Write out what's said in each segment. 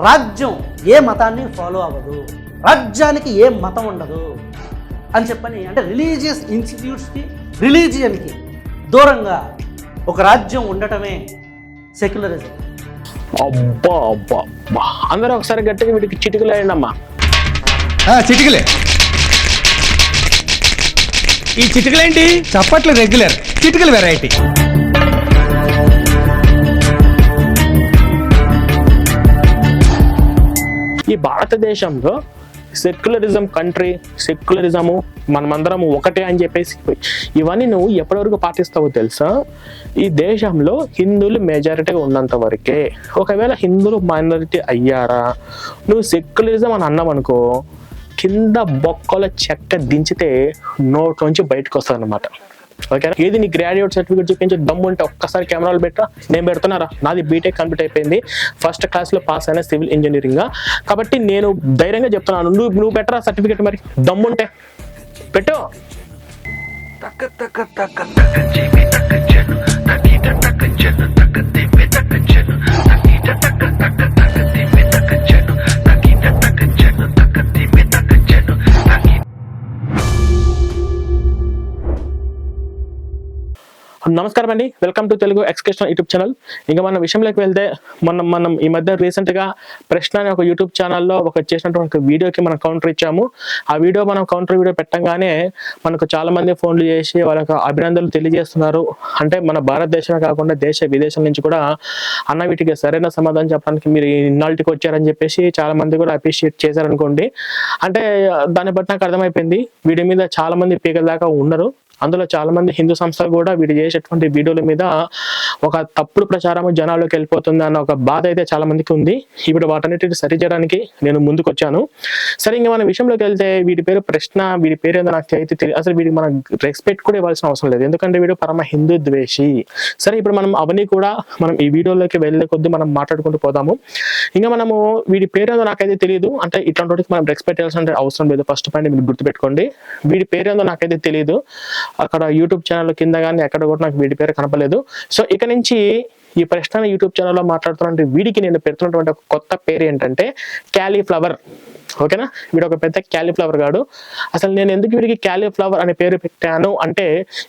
రాజ్యం ఏ మతాన్ని ఫాలో అవ్వదు. రాజ్యానికి ఏ మతం ఉండదు. అని చెప్పని అంటే రిలీజియస్ ఇన్స్టిట్యూట్స్కి రిలీజియన్కి దూరంగా ఒక రాజ్యం ఉండటమే సెక్యులరిజం అబ్బా అబ్బా. అబ్బా అందరూ ఒకసారి గట్టిగా వీడికి చిటికలు వేయండి అమ్మా ఆ, చిటికలే. ఈ చిటికలేంటి? చప్పట్లు రెగ్యులర్. చిటికలు వెరైటీ ఈ భారతదేశంలో సెక్యులరిజం కంట్రీ సెక్యులరిజము మనమందరం ఒకటే అని చెప్పేసి ఇవన్నీ నువ్వు ఎప్పటివరకు పాటిస్తావో తెలుసా? ఈ దేశంలో హిందువులు మెజారిటీగా ఉన్నంత వరకే. ఒకవేళ హిందువులు మైనారిటీ అయ్యారా? నువ్వు సెక్యులరిజం అని అన్నావనుకో కింద బొక్కల చెక్క దించితే నోట్లోంచి బయటకు వస్తుంది అనమాట ఓకేనా? ఏది నీ గ్రాడ్యుయేట్ సర్టిఫికేట్ చూపించి దమ్ము ఉంటే ఒక్కసారి కెమెరాలు పెట్టరా? నేను పెడుతున్నారా? నాది బీటెక్ కంప్లీట్ అయిపోయింది. ఫస్ట్ క్లాస్లో పాస్ అయిన సివిల్ ఇంజనీరింగ్ కాబట్టి నేను ధైర్యంగా చెప్తున్నాను. నువ్వు నువ్వు పెట్టరా సర్టిఫికేట్ మరి? దమ్ముంటే పెట్టు. నమస్కారం అండి వెల్కమ్ టు తెలుగు ఎక్స్కేషన్ యూట్యూబ్ ఛానల్ ఇంకా మన విషయంలోకి వెళ్తే మనం మనం ఈ మధ్య రీసెంట్గా ప్రశ్న అనే ఒక యూట్యూబ్ ఛానల్లో ఒక చేసినటువంటి వీడియోకి మనం కౌంటర్ ఇచ్చాము. ఆ వీడియో మనం కౌంటర్ వీడియో పెట్టంగానే మనకు చాలా మంది ఫోన్లు చేసి వాళ్ళకి అభినందనలు తెలియజేస్తున్నారు. అంటే మన భారతదేశమే కాకుండా దేశ విదేశం నుంచి కూడా అన్న వీటికి సరైన సమాధానం చెప్పడానికి మీరు ఇన్నాళ్ళకి వచ్చారని చెప్పేసి చాలా మంది కూడా అప్రిషియేట్ చేశారనుకోండి. అంటే దాన్ని బట్టి నాకు అర్థమైపోయింది. వీడి మీద చాలా మంది పీకల దాకా ఉన్నారు. అందులో చాలా మంది హిందూ సంస్థలు కూడా వీడు చేసేటువంటి వీడియోల మీద ఒక తప్పుడు ప్రచారం జనాల్లోకి వెళ్ళిపోతుంది అన్న ఒక బాధ అయితే చాలా మందికి ఉంది. ఇప్పుడు వాటన్నిటిని సరిచేయడానికి నేను ముందుకు వచ్చాను సరే ఇంకా మన విషయంలోకి వెళ్తే వీడి పేరు ప్రశ్న వీడి పేరు ఏదో నాకు అయితే తెలియదు అసలు వీడికి మనం రెస్పెక్ట్ కూడా ఇవ్వాల్సిన అవసరం లేదు. ఎందుకంటే వీడు పరమ హిందూ ద్వేషి. సరే ఇప్పుడు మనం అవన్నీ కూడా మనం ఈ వీడియోలోకి వెళ్ళే కొద్ది మనం మాట్లాడుకుంటూ పోదాము. ఇంకా మనము వీడి పేరు ఏదో నాకైతే తెలియదు అంటే ఇట్లాంటి మనం రెస్పెక్ట్ చేయాల్సిన అవసరం లేదు. ఫస్ట్ పాయింట్ మీరు గుర్తుపెట్టుకోండి. వీడి పేరు నాకైతే తెలియదు అక్కడ యూట్యూబ్ ఛానల్ కింద కానీ ఎక్కడ కూడా నాకు వీడి పేరు కనపలేదు సో ఇక నుంచి ఈ ప్రశ్న యూట్యూబ్ ఛానల్లో మాట్లాడుతున్నటువంటి వీడికి నేను పెడుతున్నటువంటి ఒక కొత్త పేరు ఏంటంటే క్యాలీఫ్లవర్ ఓకేనా? వీడు ఒక పెద్ద క్యాలీఫ్లవర్ గాడు. అసలు నేను ఎందుకు వీడికి క్యాలీఫ్లవర్ అనే పేరు పెట్టాను అంటే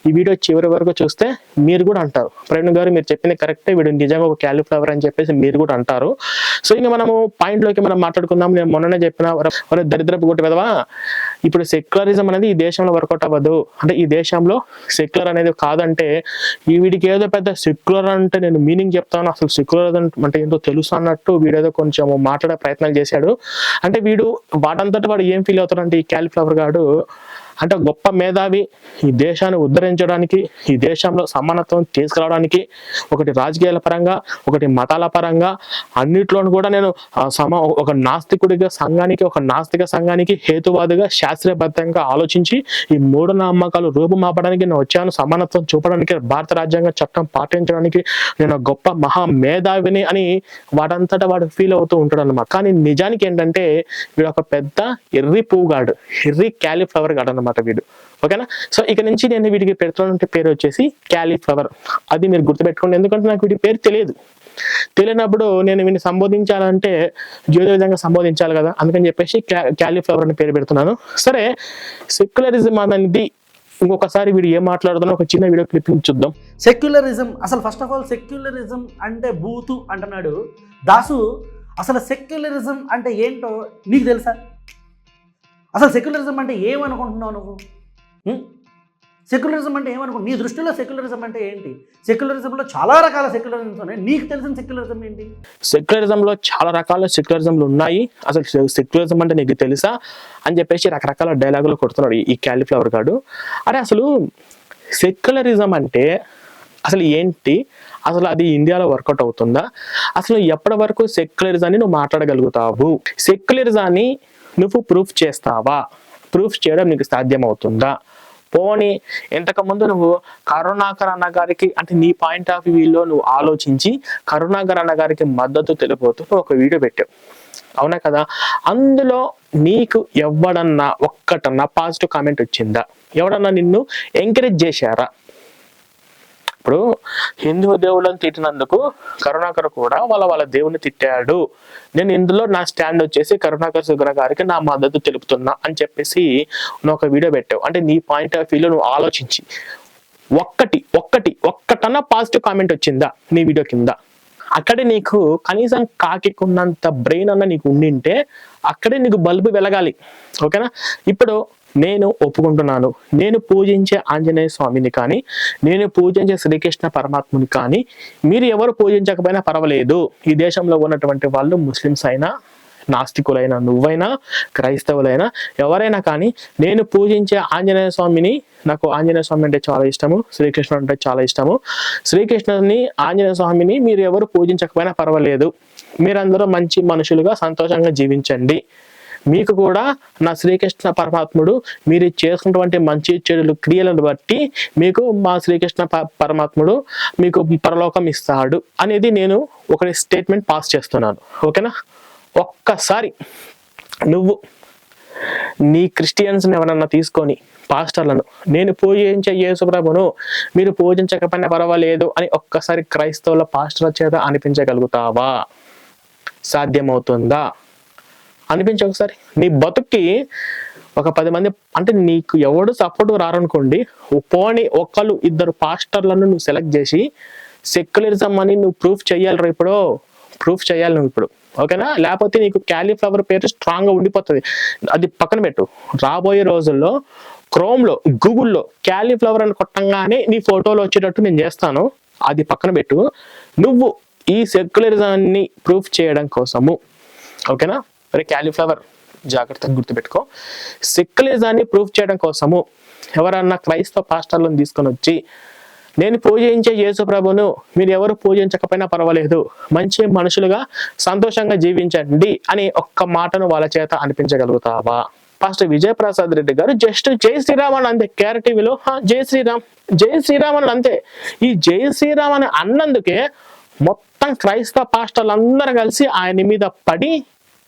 ఈ వీడియో చివరి వరకు చూస్తే మీరు కూడా అంటారు. ప్రవీణ్ గారు మీరు చెప్పింది కరెక్టే వీడు నిజంగా ఒక క్యాలీఫ్లవర్ అని చెప్పేసి మీరు కూడా అంటారు. సో ఇంకా మనము పాయింట్లోకి మనం మాట్లాడుకుందాం. నేను మొన్ననే చెప్పిన దరిద్రపు కొట్టి విధవా ఇప్పుడు సెక్యులరిజం అనేది ఈ దేశంలో వర్కౌట్ అవ్వదు. అంటే ఈ దేశంలో సెక్యులర్ అనేది కాదంటే ఈ వీడికి ఏదో పెద్ద సెక్యులర్ అంటే నేను మీనింగ్ చెప్తాను. అసలు సెక్యులర్ అంటే ఏంటో తెలుసు అన్నట్టు వీడేదో కొంచెం మాట్లాడే ప్రయత్నాలు చేశాడు. అంటే వీడు వాటంతట వాడు ఏం ఫీల్ అవుతాడంటే ఈ క్యాలిఫ్లవర్ గాడు అంటే గొప్ప మేధావి ఈ దేశాన్ని ఉద్ధరించడానికి ఈ దేశంలో సమానత్వం తీసుకురావడానికి ఒకటి రాజకీయాల పరంగా ఒకటి మతాల పరంగా అన్నిట్లోనూ కూడా నేను సమ ఒక నాస్తికుడిగా సంఘానికి ఒక నాస్తిక సంఘానికి హేతువాదిగా శాస్త్రీయబద్ధంగా ఆలోచించి ఈ మూఢ నమ్మకాలు రూపుమాపడానికి నేను వచ్చాను. సమానత్వం చూపడానికి భారత రాజ్యాంగ చట్టం పాటించడానికి నేను గొప్ప మహా మేధావిని అని వాడంతటా వాడు ఫీల్ అవుతూ ఉంటాడు అనమాట కానీ నిజానికి ఏంటంటే వీడు ఒక పెద్ద ఎర్రి పువ్వుగాడు ఎర్రి క్యాలీఫ్లవర్ గాడు అనమాట వీడు. ఓకేనా? సో ఇక నుంచి నేను వీడికి పెడుతున్నటువంటి పేరు వచ్చేసి క్యాలీఫ్లవర్. అది మీరు గుర్తుపెట్టుకోండి. ఎందుకంటే నాకు వీడి పేరు తెలియదు. తెలియనప్పుడు నేను వీడిని సంబోధించాలంటే ఏదో విధంగా సంబోధించాలి కదా. అందుకని చెప్పేసి క్యాలీఫ్లవర్ అని పేరు పెడుతున్నాను. సరే సెక్యులరిజం అనేది ఇంకొకసారి వీడు ఏం మాట్లాడుతున్నా ఒక చిన్న వీడియో క్లిప్ చూద్దాం. సెక్యులరిజం అసలు ఫస్ట్ ఆఫ్ ఆల్ సెక్యులరిజం అంటే బూతు అంటున్నాడు. దాసు అసలు సెక్యులరిజం అంటే ఏంటో నీకు తెలుసా? అసలు సెక్యులరిజం అంటే ఏమనుకుంటున్నావు నువ్వు? సెక్యులరిజం అంటే ఏమనుకుంటు నీ దృష్టిలో సెక్యులరిజం అంటే ఏంటి? సెక్యులరిజంలో చాలా రకాల సెక్యులరిజమ్స్ ఉన్నాయి. నీకు తెలిసిన సెక్యులరిజం ఏంటి? సెక్యులరిజంలో చాలా రకాల సెక్యులరిజంలు ఉన్నాయి. అసలు సెక్యులరిజం అంటే నీకు తెలుసా? అని చెప్పేసి రకరకాల డైలాగులు కొడుతున్నాడు ఈ క్యాలిఫ్లవర్ గాడు. అరే అసలు సెక్యులరిజం అంటే అసలు ఏంటి? అసలు అది ఇండియాలో వర్కౌట్ అవుతుందా? అసలు ఎప్పటి వరకు సెక్యులరిజాన్ని నువ్వు మాట్లాడగలుగుతావు? సెక్యులరిజాన్ని నువ్వు ప్రూఫ్ చేస్తావా? ప్రూఫ్ చేయడం నీకు సాధ్యమవుతుందా? పోనీ ఇంతకుముందు నువ్వు కరుణాకర్ అన్న గారికి అంటే నీ పాయింట్ ఆఫ్ వ్యూలో నువ్వు ఆలోచించి కరుణాకర్ అన్న గారికి మద్దతు తెలిపోతూ ఒక వీడియో పెట్టావు. అవునా కదా? అందులో నీకు ఎవడన్నా ఒక్కటన్నా పాజిటివ్ కామెంట్ వచ్చిందా? ఎవడన్నా నిన్ను ఎంకరేజ్ చేశారా? ఇప్పుడు హిందూ దేవుళ్ళని తిట్టినందుకు కరుణాకర్ కూడా వాళ్ళ వాళ్ళ దేవుని తిట్టాడు. నేను ఇందులో నా స్టాండ్ వచ్చేసి కరుణాకర్ సుగ్ర గారికి నా మద్దతు తెలుపుతున్నా అని చెప్పేసి నువ్వు ఒక వీడియో పెట్టావు. అంటే నీ పాయింట్ ఆఫ్ వ్యూలో నువ్వు ఆలోచించి. ఒక్కటి ఒక్కటి ఒక్కటన్నా పాజిటివ్ కామెంట్ వచ్చిందా నీ వీడియో కింద? అక్కడే నీకు కనీసం కాకికున్నంత బ్రెయిన్ అన్న నీకు ఉండింటే అక్కడే నీకు బల్బు వెలగాలి. ఓకేనా? ఇప్పుడు నేను ఒప్పుకుంటున్నాను. నేను పూజించే ఆంజనేయ స్వామిని కానీ నేను పూజించే శ్రీకృష్ణ పరమాత్ముని కానీ మీరు ఎవరు పూజించకపోయినా పర్వాలేదు. ఈ దేశంలో ఉన్నటువంటి వాళ్ళు ముస్లిమ్స్ అయినా నాస్తికులైనా నువ్వైనా క్రైస్తవులైనా ఎవరైనా కానీ నేను పూజించే ఆంజనేయ స్వామిని నాకు ఆంజనేయ స్వామి అంటే చాలా ఇష్టము శ్రీకృష్ణుడు అంటే చాలా ఇష్టము. శ్రీకృష్ణుని ఆంజనేయ స్వామిని మీరు ఎవరు పూజించకపోయినా పర్వాలేదు. మీరందరూ మంచి మనుషులుగా సంతోషంగా జీవించండి. మీకు కూడా నా శ్రీకృష్ణ పరమాత్ముడు మీరు చేసుకున్నటువంటి మంచి చెడులు క్రియలను బట్టి మీకు మా శ్రీకృష్ణ పరమాత్ముడు మీకు పరలోకం ఇస్తాడు అనేది నేను ఒక స్టేట్మెంట్ పాస్ చేస్తున్నాను. ఓకేనా? ఒక్కసారి నువ్వు నీ క్రిస్టియన్స్ని ఎవరన్నా తీసుకొని పాస్టర్లను నేను పూజించే యేసుప్రభును మీరు పూజించకపోయినా పర్వాలేదు అని ఒక్కసారి క్రైస్తవుల పాస్టర్ల చేత అనిపించగలుగుతావా? సాధ్యమవుతుందా? అనిపించి ఒకసారి. నీ బతుక్కి ఒక పది మంది అంటే నీకు ఎవడు సపోర్ట్ రారనుకోండి పోని ఒక్కళ్ళు ఇద్దరు పాస్టర్లను నువ్వు సెలెక్ట్ చేసి సెక్యులరిజం అని నువ్వు ప్రూఫ్ చేయాలి ఇప్పుడు. ప్రూఫ్ చేయాలి నువ్వు ఇప్పుడు. ఓకేనా లేకపోతే నీకు క్యాలీఫ్లవర్ పేరు స్ట్రాంగ్గా ఉండిపోతుంది. అది పక్కన పెట్టు. రాబోయే రోజుల్లో క్రోమ్లో గూగుల్లో క్యాలీఫ్లవర్ అని కొట్టంగానే నీ ఫోటోలు వచ్చేటట్టు నేను చేస్తాను. అది పక్కన పెట్టు. నువ్వు ఈ సెక్యులరిజాన్ని ప్రూఫ్ చేయడం కోసము. ఓకేనా మరి క్యాలీఫ్లవర్ జాగ్రత్తగా గుర్తుపెట్టుకో. సెక్యులరిజాన్ని ప్రూఫ్ చేయడం కోసము ఎవరన్నా క్రైస్తవ పాస్టర్లను తీసుకొని వచ్చి నేను పూజించే యేసు ప్రభును మీరు ఎవరు పూజించకపోయినా పర్వాలేదు మంచి మనుషులుగా సంతోషంగా జీవించండి అని ఒక్క మాటను వాళ్ళ చేత అనిపించగలుగుతావా? పాస్టర్ విజయప్రసాద్ రెడ్డి గారు జస్ట్ జై శ్రీరామ్ అని అంతే కేఆర్ టీవీలో జై శ్రీరామ్ జై శ్రీరామ్ అని అంతే. ఈ జై శ్రీరామ్ అని అన్నందుకే మొత్తం క్రైస్తవ పాస్టర్లు అందరూ కలిసి ఆయన మీద పడి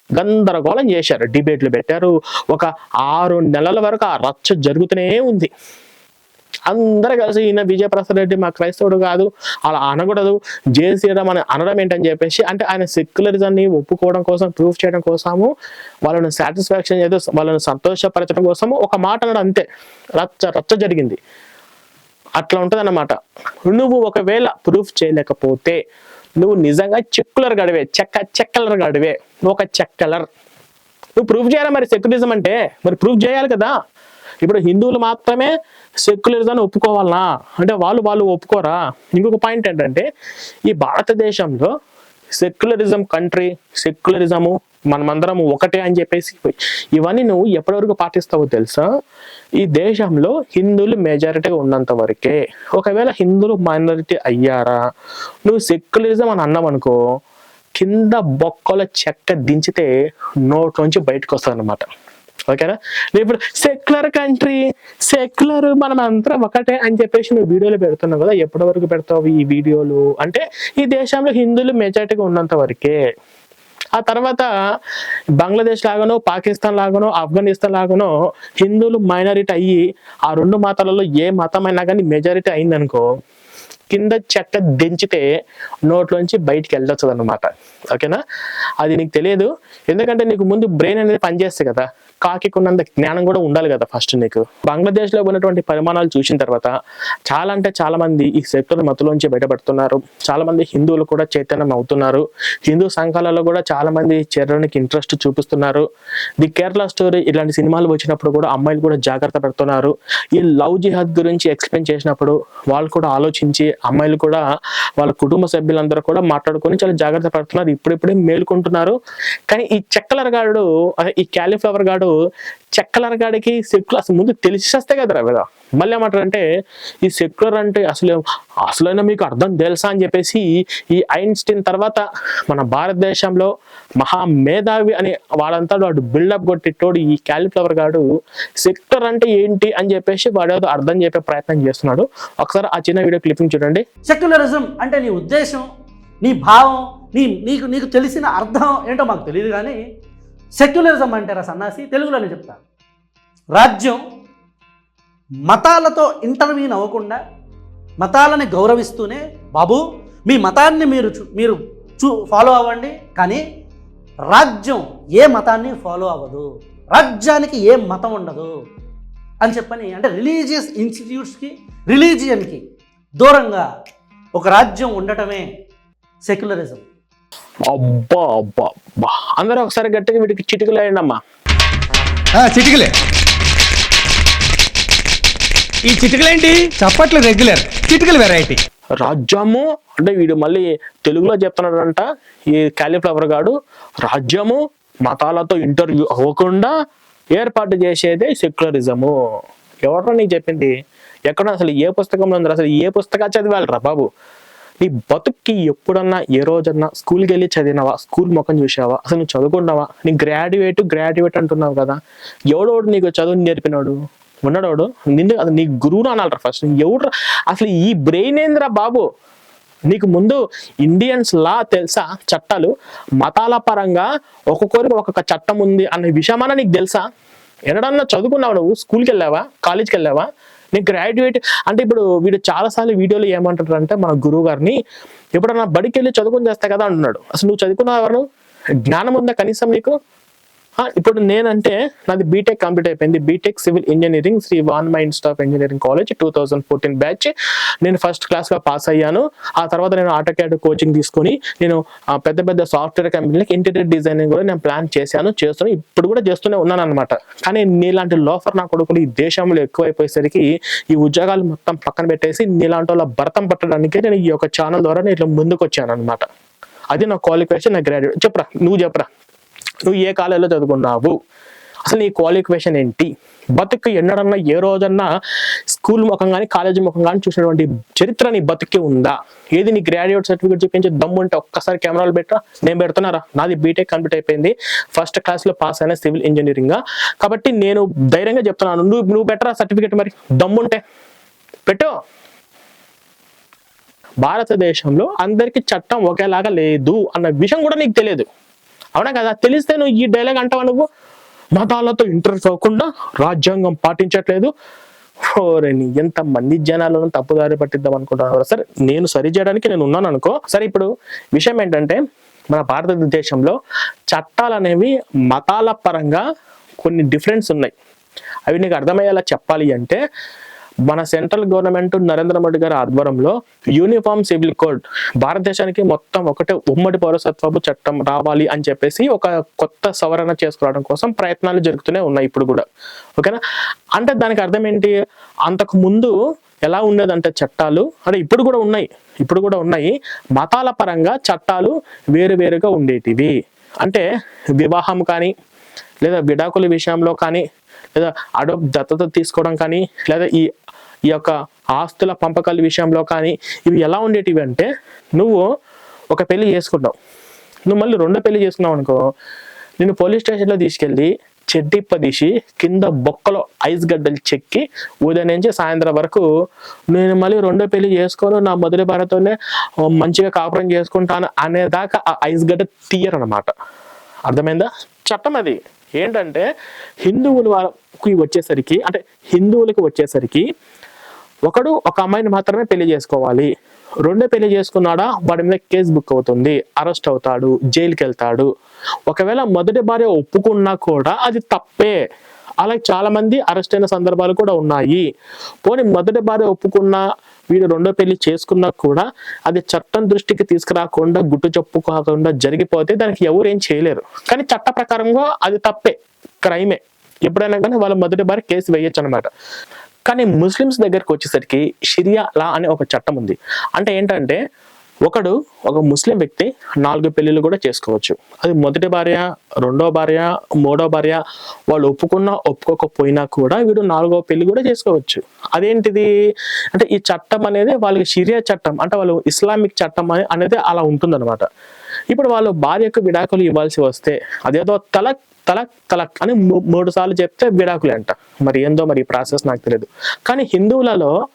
గందరగోళం చేశారు. డిబేట్లు పెట్టారు. ఒక ఆరు నెలల వరకు ఆ రచ్చ జరుగుతూనే ఉంది. అందరూ కలిసి ఈయన విజయప్రసాద్ రెడ్డి మా క్రైస్తవుడు కాదు అలా అనకూడదు. జై అని అనడం ఏంటని చెప్పేసి అంటే ఆయన సెక్యులరిజాన్ని ఒప్పుకోవడం కోసం ప్రూఫ్ చేయడం కోసము వాళ్ళని సాటిస్ఫాక్షన్ ఏదో వాళ్ళని సంతోషపరచడం కోసము ఒక మాట అనడం అంతే. రచ్చ రచ్చ జరిగింది. అట్లా ఉంటుంది అన్నమాట నువ్వు ఒకవేళ ప్రూఫ్ చేయలేకపోతే నువ్వు నిజంగా చెక్కులర్ గడివే చెక్క చెక్కలర్ గడివే నువ్వు ఒక చెక్కలర్. నువ్వు ప్రూఫ్ చేయాలా మరి సెక్యులరిజం అంటే? మరి ప్రూఫ్ చేయాలి కదా. ఇప్పుడు హిందువులు మాత్రమే సెక్యులరిజాన్ని ఒప్పుకోవాలనా? అంటే వాళ్ళు వాళ్ళు ఒప్పుకోరా? ఇంకొక పాయింట్ ఏంటంటే ఈ భారతదేశంలో సెక్యులరిజం కంట్రీ సెక్యులరిజము మనమందరం ఒకటే అని చెప్పేసి ఇవన్నీ నువ్వు ఎప్పటివరకు పాటిస్తావో తెలుసా? ఈ దేశంలో హిందువులు మెజారిటీగా ఉన్నంత వరకే. ఒకవేళ హిందువులు మైనారిటీ అయ్యారా? నువ్వు సెక్యులరిజం అని అన్నావు అనుకో కింద బొక్కల చెక్క దించితే నోట్లోంచి బయటకు వస్తుంది అనమాట ఓకేనా? ఇప్పుడు సెక్యులర్ కంట్రీ సెక్యులర్ మనం అంతా ఒకటే అని చెప్పేసి నువ్వు వీడియోలు పెడుతున్నావు కదా ఎప్పటి వరకు పెడతావు ఈ వీడియోలు? అంటే ఈ దేశంలో హిందువులు మెజారిటీగా ఉన్నంత వరకే. ఆ తర్వాత బంగ్లాదేశ్ లాగానో పాకిస్తాన్ లాగానో ఆఫ్ఘనిస్తాన్ లాగానో హిందువులు మైనారిటీ అయ్యి ఆ రెండు మతాలలో ఏ మతం అయినా కానీ మెజారిటీ అయిందనుకో కింద చెక్క దించితే నోట్లోంచి బయటికి వెళ్ళొచ్చు అనమాట ఓకేనా? అది నీకు తెలియదు. ఎందుకంటే నీకు ముందు బ్రెయిన్ అనేది పనిచేస్తుంది కదా. కాకికున్నంత జ్ఞానం కూడా ఉండాలి కదా ఫస్ట్ నీకు. బంగ్లాదేశ్లో ఉన్నటువంటి పరిమాణాలు చూసిన తర్వాత చాలా అంటే చాలా మంది ఈ సెక్టర్ మతులోంచి బయటపడుతున్నారు. చాలా మంది హిందువులు కూడా చైతన్యం అవుతున్నారు. హిందూ సంఘాలలో కూడా చాలా మంది చేరడానికి ఇంట్రెస్ట్ చూపిస్తున్నారు. ది కేరళ స్టోరీ ఇలాంటి సినిమాలు వచ్చినప్పుడు కూడా అమ్మాయిలు కూడా జాగ్రత్త పడుతున్నారు. ఈ లవ్ జిహాద్ గురించి ఎక్స్ప్లెయిన్ చేసినప్పుడు వాళ్ళు కూడా ఆలోచించి అమ్మాయిలు కూడా వాళ్ళ కుటుంబ సభ్యులందరూ కూడా మాట్లాడుకొని చాలా జాగ్రత్త పడుతున్నారు. ఇప్పుడిప్పుడే మేలుకుంటున్నారు. కానీ ఈ చెక్కలర్ గాడు ఈ క్యాలీఫ్లవర్ గాడు చెక్కలర్ కాడికి సెక్యులర్ అసలు ముందు తెలిసేస్తే కదరా కదా మళ్ళీ ఏమంటారంటే ఈ సెక్యులర్ అంటే అసలు అసలైనా మీకు అర్థం తెలుసా అని చెప్పేసి ఈ ఐన్స్టీన్ తర్వాత మన భారతదేశంలో మహా మేధావి అని వాడంతా వాడు బిల్డప్ కొట్టిటోడు ఈ క్యాలిఫ్లవర్ గాడు. సెక్టర్ అంటే ఏంటి అని చెప్పేసి వాడు ఏదో అర్థం చెప్పే ప్రయత్నం చేస్తున్నాడు. ఒకసారి ఆ చిన్న వీడియో క్లిప్పింగ్ చూడండి. సెక్యులరిజం అంటే నీ ఉద్దేశం నీ భావం నీ నీకు నీకు తెలిసిన అర్థం ఏంటో మాకు తెలియదు కానీ సెక్యులరిజం అంటారా సన్నాసి? తెలుగులోనే చెప్తారు రాజ్యం మతాలతో ఇంటర్వ్యూన్ అవ్వకుండా మతాలని గౌరవిస్తూనే బాబు మీ మతాన్ని మీరు చూ- మీరు చూ ఫాలో అవ్వండి కానీ రాజ్యం ఏ మతాన్ని ఫాలో అవ్వదు. రాజ్యానికి ఏ మతం ఉండదు అని చెప్పని అంటే రిలీజియస్ ఇన్స్టిట్యూట్స్కి రిలీజియన్కి దూరంగా ఒక రాజ్యం ఉండటమే సెక్యులరిజం అబ్బా అబ్బా అబ్బా. అందరూ ఒకసారి గట్టిగా వీటికి చిటికలు వేయండి అమ్మా చిటికలే. ఈ చిటికలేంటి? చప్పట్లు రెగ్యులర్. చిటికలు వెరైటీ రాజ్యము అంటే వీడు మళ్ళీ తెలుగులో చెప్తున్నాడంట ఈ క్యాలీఫ్లవర్ గాడు రాజ్యము మతాలతో ఇంటర్వ్యూ అవ్వకుండా ఏర్పాటు చేసేదే సెక్యులరిజము ఎవరో నీకు చెప్పింది? ఎక్కడ అసలు ఏ పుస్తకంలో ఉంది అసలు ఏ పుస్తకాలు చదివాలరా బాబు? నీ బతుక్కి ఎప్పుడన్నా ఏ రోజన్నా స్కూల్కి వెళ్ళి చదివినావా? స్కూల్ ముఖం చూసావా అసలు నువ్వు చదువుకున్నావా? నీ గ్రాడ్యుయేట్ గ్రాడ్యుయేట్ అంటున్నావు కదా. ఎవడోడు నీకు చదువు నేర్పినాడు? ఉన్నాడోడు? నిన్ను అది నీ గురువును అనాలరా ఫస్ట్ ఎవడు అసలు ఈ బ్రెయిన్ ఏందిరా బాబు? నీకు ముందు ఇండియన్స్ లా తెలుసా చట్టాలు? మతాల పరంగా ఒక్కొక్కరికి ఒక్కొక్క చట్టం ఉంది అనే విషయమన్నా నీకు తెలుసా? ఎన్నడన్నా చదువుకున్నావు నువ్వు? స్కూల్కి వెళ్ళావా కాలేజ్కి వెళ్ళావా నేను గ్రాడ్యుయేట్ అంటే ఇప్పుడు వీడు చాలాసార్లు వీడియోలో ఏమంటారు అంటే మన గురువు గారిని ఎప్పుడన్నా బడికి వెళ్ళి చదువుకుని చేస్తా కదా అంటున్నాడు. అసలు నువ్వు చదువుకున్నావు జ్ఞానం ఉందా కనీసం నీకు? ఇప్పుడు నేనంటే నాది బీటెక్ కంప్లీట్ అయిపోయింది. బీటెక్ సివిల్ ఇంజనీరింగ్ శ్రీ వాన్ మైండ్ staff engineering college two thousand fourteen batch నేను ఫస్ట్ క్లాస్గా పాస్ అయ్యాను. ఆ తర్వాత నేను ఆటోక్యాడ్ కోచింగ్ తీసుకొని నేను పెద్ద పెద్ద సాఫ్ట్వేర్ కంపెనీలకు ఇంటీరియర్ డిజైనింగ్ కూడా నేను ప్లాన్ చేశాను చేస్తున్నాను ఇప్పుడు కూడా చేస్తూనే ఉన్నాను అనమాట కానీ నీలాంటి లోఫర్ నా కొడుకులు ఈ దేశంలో ఎక్కువైపోయేసరికి ఈ ఉద్యోగాలు మొత్తం పక్కన పెట్టేసి నీలాంటి వాళ్ళ భర్తం పట్టడానికే నేను ఈ యొక్క ఛానల్ ద్వారా నేను ఇట్లా ముందుకు వచ్చాను అనమాట అది నా క్వాలిఫికేషన్ నా గ్రాడ్యుయేట్ చెప్పరా నువ్వు చెప్పరా. నువ్వు ఏ కాలేజీలో చదువుకున్నావు? అసలు నీ క్వాలిఫికేషన్ ఏంటి? బతుకు ఎన్నడన్నా ఏ రోజన్నా స్కూల్ ముఖం కానీ కాలేజీ ముఖం కానీ చూసినటువంటి చరిత్ర నీ బతుకే ఉందా? ఏది నీ గ్రాడ్యుయేట్ సర్టిఫికేట్ చూపించి దమ్ము ఉంటే ఒక్కసారి కెమెరాలు పెట్టరా? నేను పెడుతున్నారా? నాది బీటెక్ కంప్లీట్ అయిపోయింది. ఫస్ట్ క్లాస్లో పాస్ అయిన సివిల్ ఇంజనీరింగ్ కాబట్టి నేను ధైర్యంగా చెప్తున్నాను. నువ్వు నువ్వు పెట్టరా సర్టిఫికేట్ మరి? దమ్ముంటే. పెట్టు. భారతదేశంలో అందరికీ చట్టం ఒకేలాగా లేదు అన్న విషయం కూడా నీకు తెలియదు. అవునా కదా? తెలిస్తే నువ్వు ఈ డైలాగ్ అంటావా నువ్వు? మతాలతో ఇంటర్ఫ్ అవ్వకుండా రాజ్యాంగం పాటించట్లేదు. ఓరేని ఎంత మంది జనాలను తప్పుదారి పట్టిద్దాం అనుకుంటున్నారు సరే నేను సరి చేయడానికి నేను ఉన్నాను అనుకో. సరే ఇప్పుడు విషయం ఏంటంటే మన భారతదేశంలో చట్టాలు అనేవి మతాల పరంగా కొన్ని డిఫరెన్స్ ఉన్నాయి. అవి నీకు అర్థమయ్యేలా చెప్పాలి అంటే మన సెంట్రల్ గవర్నమెంట్ నరేంద్ర మోడీ గారి ఆధ్వర్యంలో యూనిఫామ్ సివిల్ కోడ్ భారతదేశానికి మొత్తం ఒకటే ఉమ్మడి పౌరసత్వపు చట్టం రావాలి అని చెప్పేసి ఒక కొత్త సవరణ చేసుకోవడం కోసం ప్రయత్నాలు జరుగుతూనే ఉన్నాయి ఇప్పుడు కూడా. ఓకేనా? అంటే దానికి అర్థం ఏంటి? అంతకు ముందు ఎలా ఉండేదంటే చట్టాలు అంటే ఇప్పుడు కూడా ఉన్నాయి ఇప్పుడు కూడా ఉన్నాయి. మతాల పరంగా చట్టాలు వేరువేరుగా ఉండేటివి. అంటే వివాహం కానీ లేదా విడాకుల విషయంలో కానీ లేదా అడోప్ దత్తత తీసుకోవడం కానీ లేదా ఈ ఈ యొక్క ఆస్తుల పంపకాల విషయంలో కానీ ఇవి ఎలా ఉండేటివి అంటే నువ్వు ఒక పెళ్ళి చేసుకుంటావు. నువ్వు మళ్ళీ రెండో పెళ్ళి చేసుకున్నావు అనుకో నేను పోలీస్ స్టేషన్లో తీసుకెళ్ళి చెడ్డిప్ప తీసి కింద బొక్కలో ఐస్ గడ్డలు చెక్కి ఉదయం నుంచి సాయంత్రం వరకు నేను మళ్ళీ రెండో పెళ్ళి చేసుకోను నా మొదటి భార్యతోనే మంచిగా కాపురం చేసుకుంటాను అనేదాకా ఆ ఐస్ గడ్డ తీయరు అనమాట అర్థమైందా? చట్టం అది. ఏంటంటే హిందువులు వాళ్ళకి వచ్చేసరికి అంటే హిందువులకి వచ్చేసరికి ఒకడు ఒక అమ్మాయిని మాత్రమే పెళ్ళి చేసుకోవాలి. రెండే పెళ్ళి చేసుకున్నాడా? వాడి మీద కేసు బుక్ అవుతుంది. అరెస్ట్ అవుతాడు. జైలుకి వెళ్తాడు ఒకవేళ మొదటి భార్య ఒప్పుకున్నా కూడా అది తప్పే. అలాగే చాలా మంది అరెస్ట్ అయిన సందర్భాలు కూడా ఉన్నాయి. పోనీ మొదటి భార్య ఒప్పుకున్న వీడు రెండో పెళ్ళి చేసుకున్నా కూడా అది చట్టం దృష్టికి తీసుకురాకుండా గుట్టు చెప్పు కాకుండా జరిగిపోతే దానికి ఎవరు ఏం చేయలేరు. కానీ చట్ట ప్రకారంగా అది తప్పే క్రైమే. ఎప్పుడైనా కానీ వాళ్ళ మొదటి భార్య కేసు వేయొచ్చు అనమాట కానీ ముస్లిమ్స్ దగ్గరికి వచ్చేసరికి షిరియా లా అనే ఒక చట్టం ఉంది. అంటే ఏంటంటే ఒకడు ఒక ముస్లిం వ్యక్తి నాలుగు పెళ్ళిళ్ళు కూడా చేసుకోవచ్చు. అది మొదటి భార్య రెండో భార్య మూడో భార్య వాళ్ళు ఒప్పుకున్నా ఒప్పుకోకపోయినా కూడా వీడు నాలుగో పెళ్ళి కూడా చేసుకోవచ్చు. అదేంటిది? అంటే ఈ చట్టం అనేది వాళ్ళకి షిరియా చట్టం అంటే వాళ్ళు ఇస్లామిక్ చట్టం అనేది అలా ఉంటుందన్నమాట. ఇప్పుడు వాళ్ళు భార్యకు విడాకులు ఇవ్వాల్సి వస్తే అదేదో తలక్ తలక్ తలక్ అని మూ- మూడు సార్లు చెప్తే విడాకులు అంట మరి ఏందో మరి ఈ ప్రాసెస్ నాకు తెలియదు కానీ హిందువులలో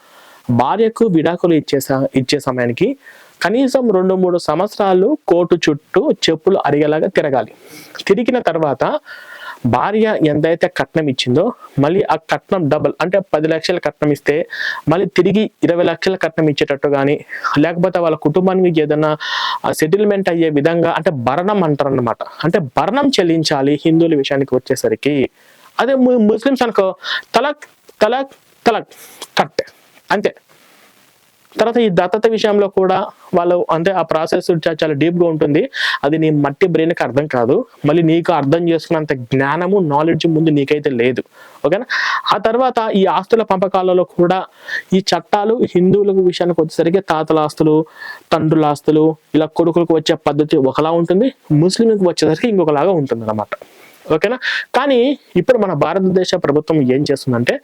భార్యకు విడాకులు ఇచ్చే ఇచ్చే సమయానికి కనీసం రెండు మూడు సంవత్సరాలు కోర్టు చుట్టూ చెప్పులు అరిగేలాగా తిరగాలి. తిరిగిన తర్వాత భార్య ఎంతైతే కట్నం ఇచ్చిందో మళ్ళీ ఆ కట్నం డబల్ అంటే పది లక్షల కట్నం ఇస్తే మళ్ళీ తిరిగి ఇరవై లక్షల కట్నం ఇచ్చేటట్టు కానీ లేకపోతే వాళ్ళ కుటుంబానికి ఏదైనా సెటిల్మెంట్ అయ్యే విధంగా అంటే భరణం అంటారు అనమాట అంటే భరణం చెల్లించాలి హిందువుల విషయానికి వచ్చేసరికి. అదే ము- ముస్లిమ్స్ అనుకో తలక్ తలక్ తలక్ కట్ అంతే. తర్వాత ఈ దత్తత విషయంలో కూడా వాళ్ళు అంటే ఆ ప్రాసెస్ చాలా డీప్గా ఉంటుంది. అది నీ మట్టి బ్రెయిన్కి అర్థం కాదు. మళ్ళీ నీకు అర్థం చేసుకున్నంత జ్ఞానము నాలెడ్జ్ ముందు నీకైతే లేదు. ఓకేనా? ఆ తర్వాత ఈ ఆస్తుల పంపకాలలో కూడా ఈ చట్టాలు హిందువుల విషయానికి వచ్చేసరికి తాతల ఆస్తులు తండ్రుల ఆస్తులు ఇలా కొడుకులకు వచ్చే పద్ధతి ఒకలా ఉంటుంది. ముస్లింలకు వచ్చేసరికి ఇంకొకలాగా ఉంటుంది అన్నమాట ఓకేనా? కానీ ఇప్పుడు మన భారతదేశ ప్రభుత్వం ఏం చేస్తుందంటే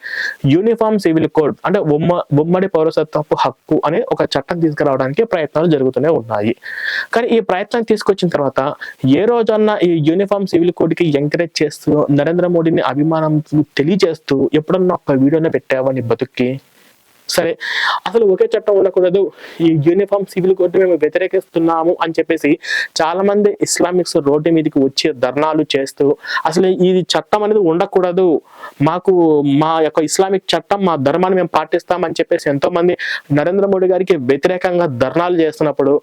యూనిఫామ్ సివిల్ కోడ్ అంటే ఉమ్మ ఉమ్మడి పౌరసత్వపు హక్కు అనే ఒక చట్టం తీసుకురావడానికి ప్రయత్నాలు జరుగుతూనే ఉన్నాయి. కానీ ఈ ప్రయత్నం తీసుకొచ్చిన తర్వాత ఏ రోజన్నా ఈ యూనిఫామ్ సివిల్ కోడ్కి ఎంకరేజ్ చేస్తూ నరేంద్ర మోడీని అభిమానం తెలియజేస్తూ ఎప్పుడన్నా ఒక వీడియోనే పెట్టావని బతుక్కి? సరే అసలు ఒకే చట్టం ఉండకూడదు. ఈ యూనిఫామ్ సివిల్ కోడ్ మేము వ్యతిరేకిస్తున్నాము అని చెప్పేసి చాలా మంది ఇస్లామిక్స్ రోడ్డు మీదకి వచ్చి ధర్నాలు చేస్తూ అసలు ఈ చట్టం అనేది ఉండకూడదు. మాకు మా యొక్క ఇస్లామిక్ చట్టం మా ధర్మాన్ని మేము పాటిస్తామని చెప్పేసి ఎంతో మంది నరేంద్ర మోడీ గారికి వ్యతిరేకంగా ధర్నాలు చేస్తున్నప్పుడు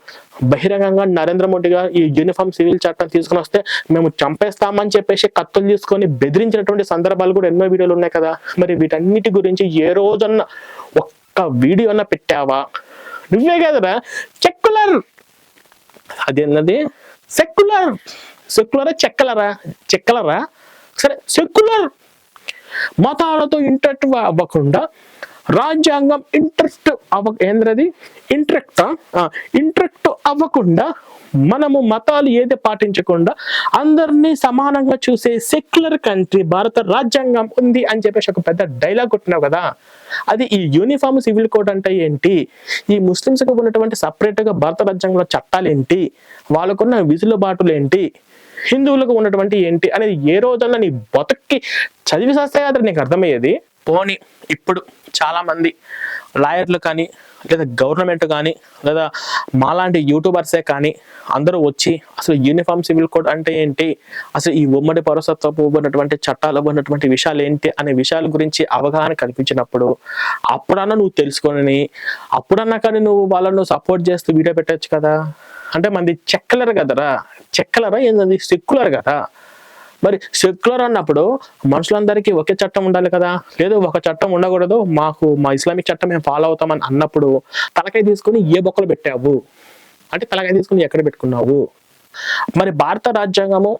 బహిరంగంగా నరేంద్ర మోడీ గారు ఈ యూనిఫామ్ సివిల్ చట్టం తీసుకుని వస్తే మేము చంపేస్తామని చెప్పేసి కత్తులు తీసుకొని బెదిరించినటువంటి సందర్భాలు కూడా ఎన్నో వీడియోలు ఉన్నాయి కదా. మరి వీటన్నిటి గురించి ఏ రోజన్నా ఒక్క వీడియో అన్న పెట్టావా? నువ్వే కదరా చెక్కులర్ అదేన్నది సెక్యులర్. సెక్యులరా చెక్కలరా? చెక్కలరా? సరే సెక్యులర్. మతాలతో ఇంటర్ అవ్వకుండా రాజ్యాంగం ఇంట్రెక్ట్ అవ ఏంద్రది ఇంట్రెక్ట్ ఇంట్రెక్ట్ అవ్వకుండా మనము మతాలు ఏది పాటించకుండా అందరినీ సమానంగా చూసే సెక్యులర్ కంట్రీ భారత రాజ్యాంగం ఉంది అని చెప్పేసి ఒక పెద్ద డైలాగ్ కొట్టినావు కదా. అది ఈ యూనిఫామ్ సివిల్ కోడ్ అంటే ఏంటి? ఈ ముస్లిమ్స్కి ఉన్నటువంటి సపరేట్గా భారత రాజ్యాంగంలో చట్టాలు ఏంటి? వాళ్ళకున్న విసులుబాటులు ఏంటి? హిందువులకు ఉన్నటువంటి ఏంటి? అనేది ఏ రోజన్నా నీ బతుక్కి చదివి చేస్తే కదా నీకు అర్థమయ్యేది? పోని ఇప్పుడు చాలామంది లాయర్లు కానీ లేదా గవర్నమెంట్ కానీ లేదా మాలాంటి యూట్యూబర్సే కానీ అందరూ వచ్చి అసలు యూనిఫామ్ సివిల్ కోడ్ అంటే ఏంటి? అసలు ఈ ఉమ్మడి పౌరసత్వపు ఉన్నటువంటి చట్టాలు ఉన్నటువంటి విషయాలు ఏంటి? అనే విషయాల గురించి అవగాహన కల్పించినప్పుడు అప్పుడన్నా నువ్వు తెలుసుకొని అప్పుడన్నా కానీ నువ్వు వాళ్ళను సపోర్ట్ చేస్తూ వీడియో పెట్టచ్చు కదా? అంటే మంది చెక్కలరు కదరా? చెక్కలరా ఏంటది సెక్యులర్ కదా? మరి సెక్యులర్ అన్నప్పుడు మనుషులందరికీ ఒకే చట్టం ఉండాలి కదా? లేదు ఒక చట్టం ఉండకూడదు. మాకు మా ఇస్లామిక్ చట్టం మేము ఫాలో అవుతామని అన్నప్పుడు తలకాయ తీసుకొని ఏ బొక్కలు పెట్టావు? అంటే తలకాయ తీసుకుని ఎక్కడ పెట్టుకున్నావు? మరి భారత రాజ్యాంగము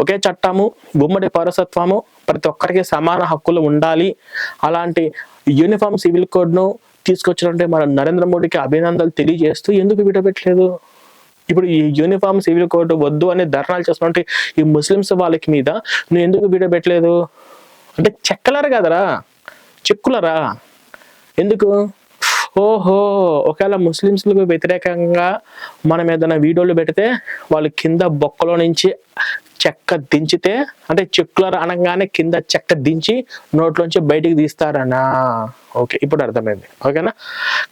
ఒకే చట్టము ఉమ్మడి పౌరసత్వము ప్రతి ఒక్కరికి సమాన హక్కులు ఉండాలి. అలాంటి యూనిఫామ్ సివిల్ కోడ్ను తీసుకొచ్చినట్టే మన నరేంద్ర మోడీకి అభినందనలు తెలియజేస్తూ ఎందుకు విడబెట్టలేదు? ఇప్పుడు ఈ యూనిఫామ్ సివిల్ కోడ్ వద్దు అనే ధర్నాలు చేస్తున్నట్టు ఈ ముస్లిమ్స్ వాళ్ళకి మీద నువ్వు ఎందుకు వీడియో పెట్టలేదు? అంటే చెక్కలరా కదరా? చెక్కులరా? ఎందుకు? ఓహో ఒకవేళ ముస్లిమ్స్లకు వ్యతిరేకంగా మనం ఏదైనా వీడియోలు పెడితే వాళ్ళు కింద బొక్కలో నుంచి చెక్క దించితే అంటే చెక్కులర్ అనగానే కింద చెక్క దించి నోట్లోంచి బయటికి తీస్తారనా? ఓకే ఇప్పుడు అర్థమైంది. ఓకేనా?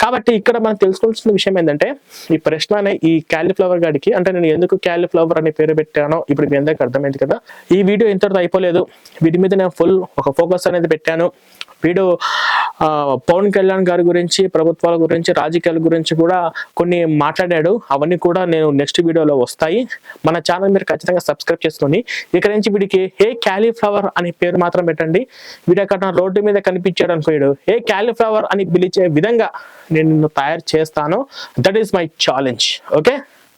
కాబట్టి ఇక్కడ మనం తెలుసుకోవాల్సిన విషయం ఏంటంటే ఈ ప్రశ్న అనే ఈ క్యాలీఫ్లవర్ గాడికి అంటే నేను ఎందుకు క్యాలీఫ్లవర్ అనే పేరు పెట్టానో ఇప్పుడు మీ అందరికి అర్థమైంది కదా. ఈ వీడియో ఇంతటితో అయిపోలేదు. వీటి మీద నేను ఫుల్ ఒక ఫోకస్ అనేది పెట్టాను. వీడు పవన్ కళ్యాణ్ గారి గురించి ప్రభుత్వాల గురించి రాజకీయాల గురించి కూడా కొన్ని మాట్లాడాడు. అవన్నీ కూడా నేను నెక్స్ట్ వీడియోలో వస్తాయి. మన ఛానల్ మీరు ఖచ్చితంగా సబ్స్క్రైబ్ చేసుకోండి ఇక్కడ నుంచి వీడికి ఏ క్యాలీఫ్లవర్ అనే పేరు మాత్రం పెట్టండి. వీడు అక్కడ రోడ్డు మీద కనిపించాడు అనుకోడు ఏ క్యాలీఫ్లవర్ అని పిలిచే విధంగా నేను తయారు చేస్తాను. That is my challenge okay